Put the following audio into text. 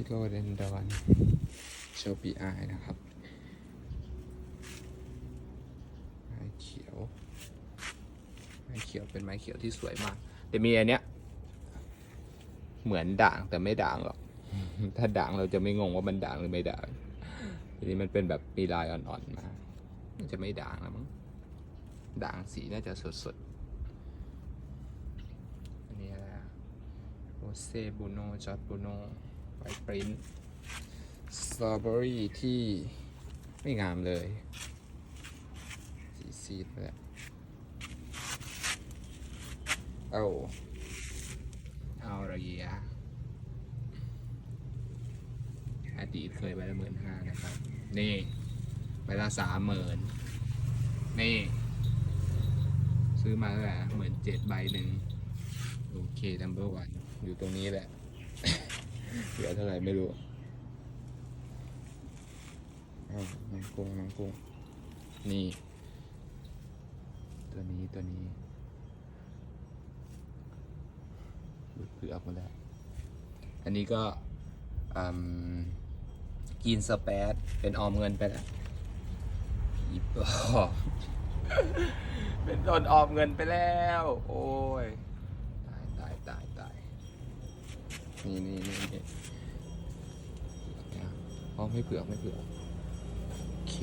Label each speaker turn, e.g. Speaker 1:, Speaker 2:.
Speaker 1: พิโรเดนดอนโชปีไอนะครับไม้เขียว ไม้เขียวเป็นไม้เขียวที่สวยมากแต่มีอันเนี้ย เหมือนด่างแต่ไม่ด่างหรอก ถ้าด่างเราจะไม่งงว่ามันด่างหรือไม่ด่างทีนี้มันเป็นแบบมีลายอ่อนๆมามันจะไม่ด่างแล้วมั้ง ด่างสีน่าจะสดๆ อันนี้อะไรโรเซบูโนจอร์ดบูโน ไวปรินสตรอเบอรี่ที่ไม่งามเลยสีซีดไปแล้วเอาเอาระยียอดีตเคยใบละหมื่นห้านะครับ นี่ใบละสามหมื่นนี่ ซื้อมาแล้วหละเหมือนเจ็ดใบหนึ่งโอเค number one อยู่ตรงนี้แหละ เหลือเท่าไหร่ไม่รู้อ้าวน้องกุ้งน้องกุ้งนี่ ตัวนี้ตัวนี้หลุดเปลือกหมดแล้วอันนี้ก็กินสเปซเป็นออมเงินไปแล้วอีปอเป็นต้นออมเงินไปแล้ว โอ้ย นี่นี่นี่นี่เปลือกนะอ๋อไม่เปลือกไม่เปลือกโอเค